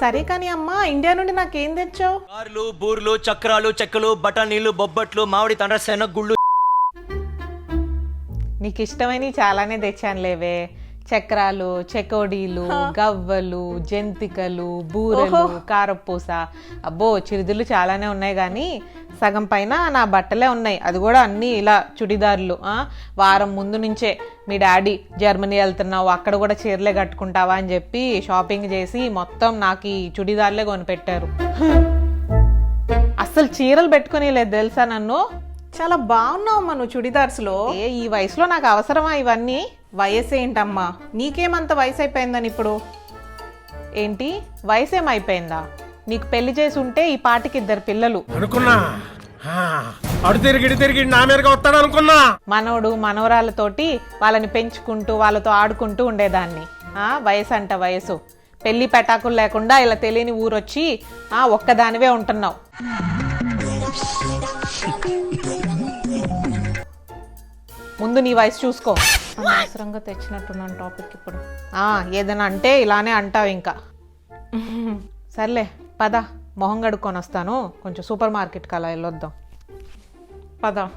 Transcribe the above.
సరే కానీ అమ్మా ఇండియా నుండి నాకేం తెచ్చావు? కార్లు బూర్లు చక్రాలు చెక్కలు బఠానీలు బొబ్బట్లు మామిడి తండ్ర శనగుళ్ళు నీకు ఇష్టమైనవి చాలానే తెచ్చాను లేవే చక్రాలు చెకోడీలు గవ్వలు జంతికలు బూరెలు కారపూస. అబ్బో చిరుదులు చాలానే ఉన్నాయి కానీ సగం పైన నా బట్టలే ఉన్నాయి. అది కూడా అన్నీ ఇలా చుడిదార్లు? వారం ముందు నుంచే మీ డాడీ జర్మనీ వెళ్తున్నావు అక్కడ కూడా చీరలే కట్టుకుంటావా అని చెప్పి షాపింగ్ చేసి మొత్తం నాకు ఈ చుడిదార్లే కొనిపెట్టారు. అసలు చీరలు పెట్టుకుని లేదు తెలుసా నన్ను? చాలా బాగున్నావు అమ్మా నువ్వు చుడిదార్స్లో. ఏ ఈ వయసులో నాకు అవసరమా ఇవన్నీ? వయసు ఏంటమ్మా నీకేమంత వయసు అయిపోయిందని ఇప్పుడు? ఏంటి? వయసు ఏమైపోయిందా నీకు పెళ్ళి చేసి ఉంటే ఈ పాటికి ఇద్దరు పిల్లలు. అనుకున్నా. ఆ, అడు తిరిగి తిరిగి నా మీదకి వస్తాడు అనుకున్నా. మనవడు మనవరాలతోటి వాళ్ళని పెంచుకుంటూ వాళ్ళతో ఆడుకుంటూ ఉండేదాన్ని. ఆ వయసు అంట వయసు. పెళ్ళి పెటాకులు లేకుండా ఇలా తెలియని ఊరొచ్చి ఆ ఒక్కదానివే ఉంటున్నావు. ముందు నీ వయసు చూసుకో. అనవసరంగా తెచ్చినట్టున్నాను టాపిక్ ఇప్పుడు. ఆ, ఏదైనా అంటే ఇలానే అంటావు ఇంకా. సర్లే పద. మొహం కడుక్కొని వస్తాను. కొంచెం సూపర్ మార్కెట్కి అలా వెళ్ళొద్దాం. పద.